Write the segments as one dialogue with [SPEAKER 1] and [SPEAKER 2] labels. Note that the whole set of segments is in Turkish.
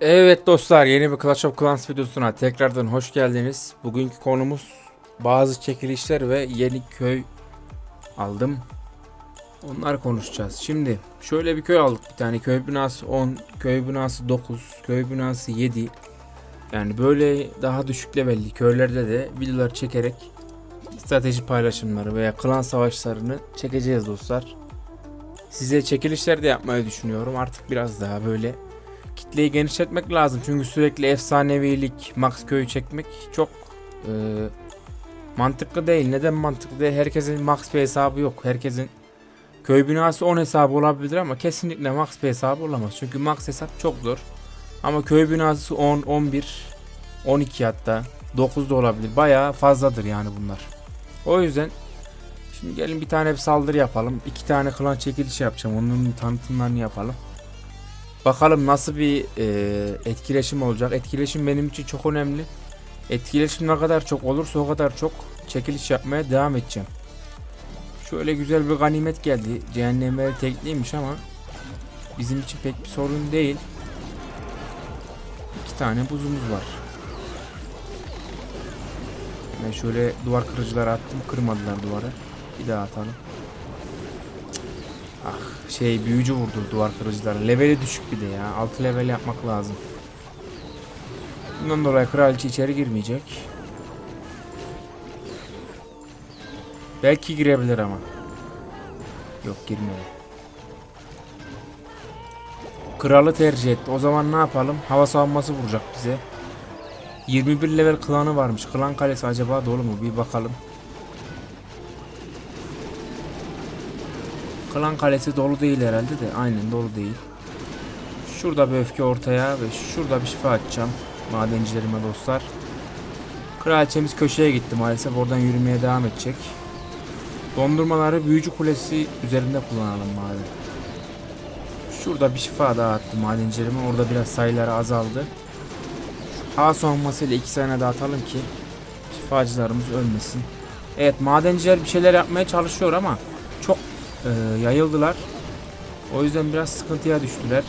[SPEAKER 1] Evet dostlar yeni bir Clash of Clans videosuna tekrardan hoş geldiniz. Bugünkü konumuz bazı çekilişler ve yeni köy aldım. Onları konuşacağız. Şimdi şöyle bir köy aldık bir tane köy binası 10, köy binası 9, köy binası 7. Yani böyle daha düşük levelli köylerde de videolar çekerek strateji paylaşımları veya klan savaşlarını çekeceğiz dostlar. Size çekilişler de yapmayı düşünüyorum. Artık biraz daha böyle kitleyi genişletmek lazım. Çünkü sürekli efsanevilik, max köyü çekmek çok e, mantıklı değil. Neden mantıklı değil? Herkesin max bir hesabı yok. Herkesin köy binası 10 hesabı olabilir ama kesinlikle max bir hesabı olamaz. Çünkü max hesap çok zor. Ama köy binası 10, 11, 12 hatta 9 da olabilir. Bayağı fazladır yani bunlar. O yüzden şimdi gelin bir tane bir saldırı yapalım. İki tane klan çekilişi yapacağım. Onların tanıtımlarını yapalım. Bakalım nasıl bir e, etkileşim olacak. Etkileşim benim için çok önemli. Etkileşim ne kadar çok olursa o kadar çok çekiliş yapmaya devam edeceğim. Şöyle güzel bir ganimet geldi. Cehennemleri tekliymiş ama bizim için pek bir sorun değil. İki tane buzumuz var. Ben şöyle duvar kırıcıları attım. Kırmadılar duvarı. Bir daha atalım. Ah şey büyücü vurdu duvar kırıcılara. Leveli düşük bir de ya. 6 level yapmak lazım. Bundan dolayı kraliçe içeri girmeyecek. Belki girebilir ama. Yok girmedi. Kralı tercih etti. O zaman ne yapalım? Hava savunması vuracak bize. 21 level klanı varmış. Klan kalesi acaba dolu mu? Bir bakalım. Klan kalesi dolu değil herhalde de. Aynen dolu değil. Şurada bir öfke ortaya ve şurada bir şifa atacağım. Madencilerime dostlar. Kraliçemiz köşeye gitti maalesef. Oradan yürümeye devam edecek. Dondurmaları büyücü kulesi üzerinde kullanalım madem. Şurada bir şifa daha attım madencilerime. Orada biraz sayıları azaldı. Hava savunmasıyla iki tane daha atalım ki şifacılarımız ölmesin. Evet madenciler bir şeyler yapmaya çalışıyor ama çok e, yayıldılar. O yüzden biraz sıkıntıya düştüler.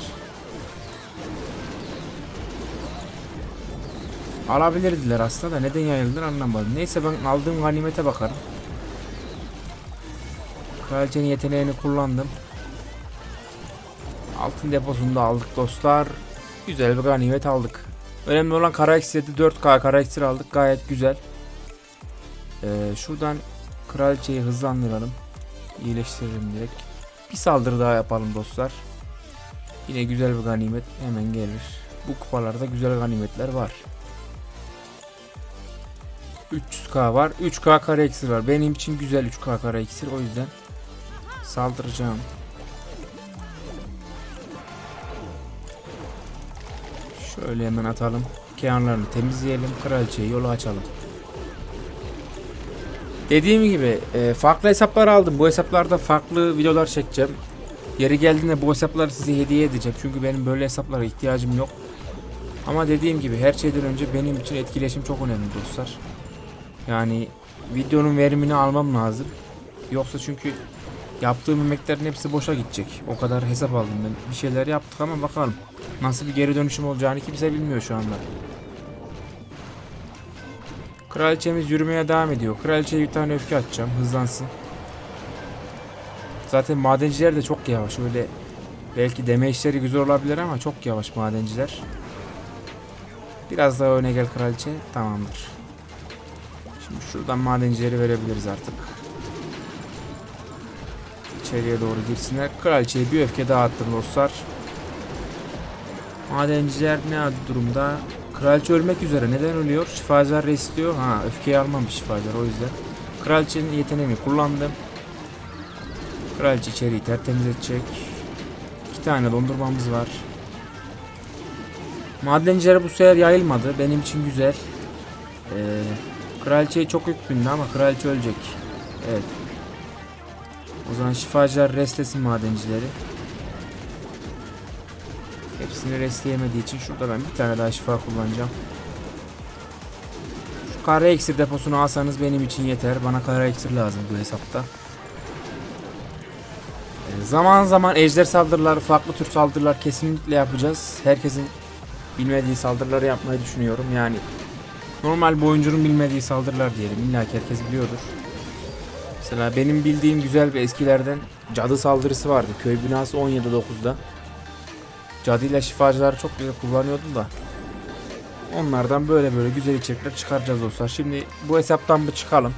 [SPEAKER 1] Alabilirdiler aslında da neden yayıldılar anlamadım. Neyse ben aldığım ganimete bakarım. Kraliçenin yeteneğini kullandım. Altın deposunda aldık dostlar. Güzel bir ganimet aldık. Önemli olan kara eksirdi 4K kara eksir aldık gayet güzel. Ee, şuradan kraliçeyi hızlandıralım. İyileştirelim direkt. Bir saldırı daha yapalım dostlar. Yine güzel bir ganimet hemen gelir. Bu kupalarda güzel ganimetler var. 300k var. 3k kara iksir var. Benim için güzel 3k kara iksir. O yüzden saldıracağım. Şöyle hemen atalım. Kenarlarını temizleyelim. Kraliçeye yolu açalım. Dediğim gibi e, farklı hesaplar aldım. Bu hesaplarda farklı videolar çekeceğim. Yeri geldiğinde bu hesapları size hediye edeceğim. Çünkü benim böyle hesaplara ihtiyacım yok. Ama dediğim gibi her şeyden önce benim için etkileşim çok önemli dostlar. Yani videonun verimini almam lazım. Yoksa çünkü yaptığım emeklerin hepsi boşa gidecek. O kadar hesap aldım ben. Bir şeyler yaptık ama bakalım. Nasıl bir geri dönüşüm olacağını kimse bilmiyor şu anda. Kraliçemiz yürümeye devam ediyor. Kraliçeye bir tane öfke atacağım. Hızlansın. Zaten madenciler de çok yavaş. Öyle belki deme işleri güzel olabilir ama çok yavaş madenciler. Biraz daha öne gel kraliçe. Tamamdır. Şimdi şuradan madencileri verebiliriz artık. İçeriye doğru girsinler. Kraliçeye bir öfke daha attım dostlar. Madenciler ne durumda? Kraliçe ölmek üzere. Neden ölüyor? Şifacılar restliyor. Ha öfkeyi almamış şifacılar o yüzden. Kraliçenin yeteneğimi kullandım. Kraliçe içeriği tertemiz edecek. İki tane dondurmamız var. Madenciler bu sefer yayılmadı. Benim için güzel. Ee, kraliçeyi çok yük bindi ama kraliçe ölecek. Evet. O zaman şifacılar restlesin madencileri. Hepsini restleyemediği için şurada ben bir tane daha şifa kullanacağım. Şu kara iksir deposunu alsanız benim için yeter. Bana kara iksir lazım bu hesapta. Ee, Zaman zaman ejder saldırıları, farklı tür saldırılar kesinlikle yapacağız. Herkesin bilmediği saldırıları yapmayı düşünüyorum. Yani normal bir oyuncunun bilmediği saldırılar diyelim. İlla herkes biliyordur. Mesela benim bildiğim güzel bir eskilerden cadı saldırısı vardı. Köy binası 17.9'da. Cadıyla şifacıları çok güzel kullanıyordum da. Onlardan böyle böyle güzel içerikler çıkaracağız dostlar. Şimdi bu hesaptan bir çıkalım.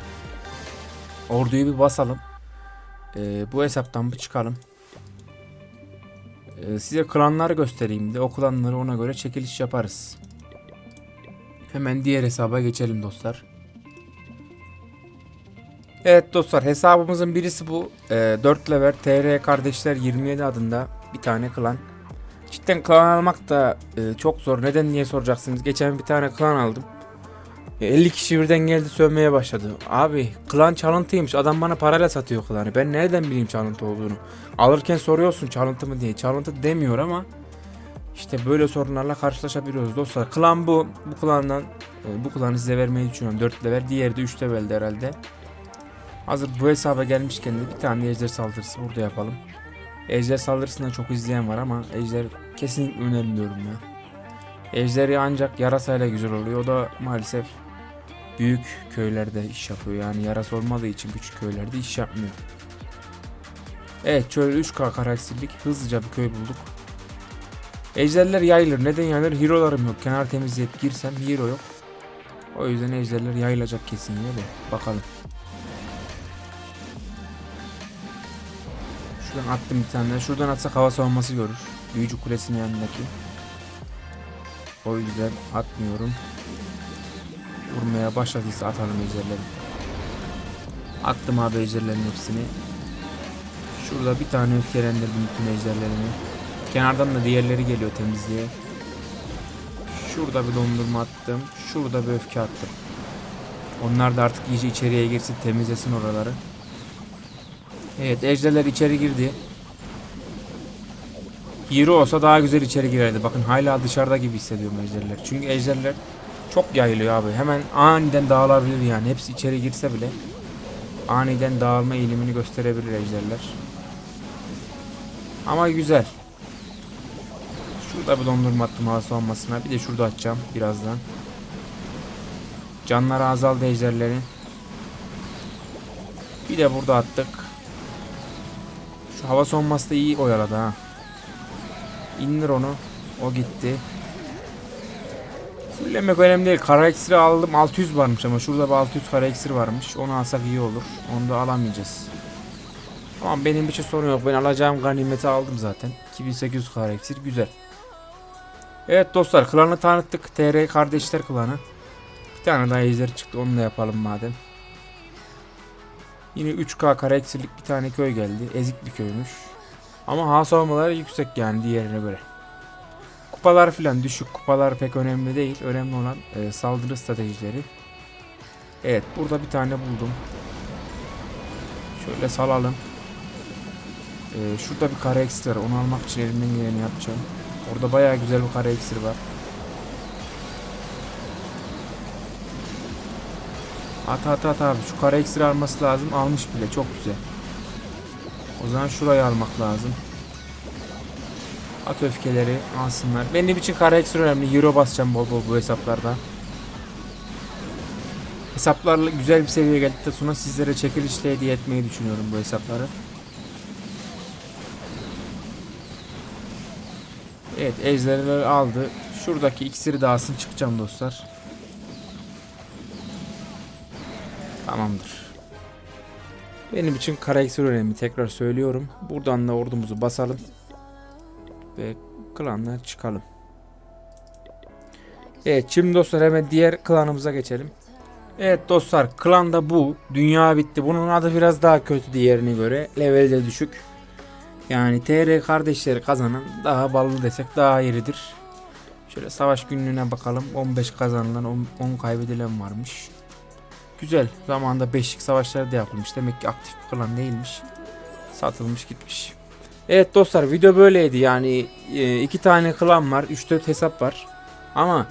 [SPEAKER 1] Orduyu bir basalım. Ee, bu hesaptan bir çıkalım. Ee, size klanları göstereyim de o klanları ona göre çekiliş yaparız. Hemen diğer hesaba geçelim dostlar. Evet dostlar hesabımızın birisi bu. Ee, 4 level TR Kardeşler 27 adında bir tane klan. Cidden klan almak da e, çok zor. Neden diye soracaksınız. Geçen bir tane klan aldım. E, 50 kişi birden geldi sövmeye başladı. Abi klan çalıntıymış. Adam bana parayla satıyor klanı. Ben nereden bileyim çalıntı olduğunu? Alırken soruyorsun çalıntı mı diye. Çalıntı demiyor ama işte böyle sorunlarla karşılaşabiliyoruz dostlar. Klan bu. Bu klandan e, bu klanı size vermeyi düşünüyorum. 4 level. Diğeri de 3 levelde herhalde. Hazır bu hesaba gelmişken de bir tane ejder saldırısı burada yapalım. Ejder saldırısında çok izleyen var ama ejder kesinlikle önermiyorum ya. Ejderi ancak yarasayla güzel oluyor. O da maalesef büyük köylerde iş yapıyor. Yani yarası olmadığı için küçük köylerde iş yapmıyor. Evet şöyle 3K karakterlik hızlıca bir köy bulduk. Ejderler yayılır. Neden yayılır? Hero'larım yok. Kenar temizleyip girsem hero yok. O yüzden ejderler yayılacak kesin ya da bakalım. Şuradan attım bir tane. Şuradan atsak hava savunması görür. Büyücü kulesinin yanındaki. O yüzden atmıyorum. Vurmaya başladıysa atalım ejderleri. Attım abi ejderlerin hepsini. Şurada bir tane öfkelendirdim bütün ejderlerimi. Kenardan da diğerleri geliyor temizliğe. Şurada bir dondurma attım. Şurada bir öfke attım. Onlar da artık iyice içeriye girsin temizlesin oraları. Evet ejderler içeri girdi. Hero olsa daha güzel içeri girerdi. Bakın hala dışarıda gibi hissediyorum ejderler. Çünkü ejderler çok yayılıyor abi. Hemen aniden dağılabilir yani. Hepsi içeri girse bile aniden dağılma eğilimini gösterebilir ejderler. Ama güzel. Şurada bir dondurma attım hava savunmasına. Bir de şurada atacağım birazdan. Canları azaldı ejderlerin. Bir de burada attık. Şu hava savunması da iyi oyaladı ha. İndir onu. O gitti. Fullemek önemli değil. Kara eksiri aldım. 600 varmış ama şurada bir 600 kara eksir varmış. Onu alsak iyi olur. Onu da alamayacağız. Tamam benim için sorun yok. Ben alacağım ganimeti aldım zaten. 2800 kara eksir güzel. Evet dostlar klanı tanıttık. TR kardeşler klanı. Bir tane daha ejder çıktı. Onu da yapalım madem. Yine 3K kara eksirlik bir tane köy geldi. Ezik bir köymüş. Ama has olmaları yüksek yani diğerine göre. Kupalar filan düşük. Kupalar pek önemli değil. Önemli olan e, saldırı stratejileri. Evet burada bir tane buldum. Şöyle salalım. E, şurada bir kara eksir. Onu almak için elimden geleni yapacağım. Orada bayağı güzel bir kara eksir var. At at at abi. Şu kara eksir alması lazım. Almış bile. Çok güzel. O zaman şurayı almak lazım. At öfkeleri alsınlar. Benim için kara eksir önemli. Euro basacağım bol bol bu hesaplarda. Hesaplarla güzel bir seviyeye geldikten sonra sizlere çekilişle hediye etmeyi düşünüyorum bu hesapları. Evet ejderleri aldı. Şuradaki iksiri de alsın çıkacağım dostlar. Tamamdır. Benim için kara önemli tekrar söylüyorum. Buradan da ordumuzu basalım. Ve klanla çıkalım. Evet şimdi dostlar hemen diğer klanımıza geçelim. Evet dostlar klan da bu. Dünya bitti. Bunun adı biraz daha kötü diğerine göre. Level de düşük. Yani TR kardeşleri kazanan daha ballı desek daha iyidir. Şöyle savaş günlüğüne bakalım. 15 kazanılan 10, 10 kaybedilen varmış. Güzel. Zamanında 5'lik savaşlar da yapılmış. Demek ki aktif bir klan değilmiş. Satılmış gitmiş. Evet dostlar video böyleydi. Yani e, iki tane klan var. 3-4 hesap var. Ama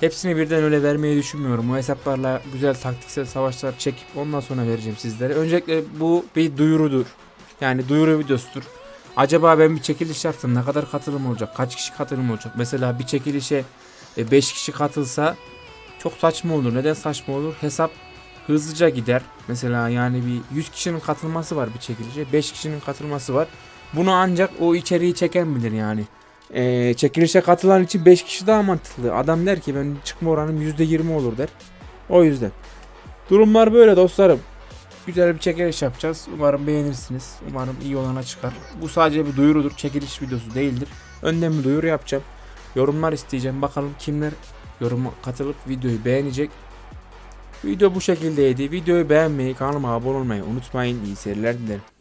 [SPEAKER 1] hepsini birden öyle vermeyi düşünmüyorum. O hesaplarla güzel taktiksel savaşlar çekip ondan sonra vereceğim sizlere. Öncelikle bu bir duyurudur. Yani duyuru videosudur. Acaba ben bir çekiliş yapsam ne kadar katılım olacak? Kaç kişi katılım olacak? Mesela bir çekilişe 5 kişi katılsa çok saçma olur. Neden saçma olur? Hesap hızlıca gider. Mesela yani bir 100 kişinin katılması var bir çekilişe. 5 kişinin katılması var. Bunu ancak o içeriği çeken bilir yani. Ee, çekilişe katılan için 5 kişi daha mantıklı. Adam der ki ben çıkma oranım %20 olur der. O yüzden. Durumlar böyle dostlarım. Güzel bir çekiliş yapacağız. Umarım beğenirsiniz. Umarım iyi olana çıkar. Bu sadece bir duyurudur. Çekiliş videosu değildir. Önden bir duyuru yapacağım. Yorumlar isteyeceğim. Bakalım kimler yoruma katılıp videoyu beğenecek. Video bu şekildeydi. Videoyu beğenmeyi, kanalıma abone olmayı unutmayın. İyi seyirler dilerim.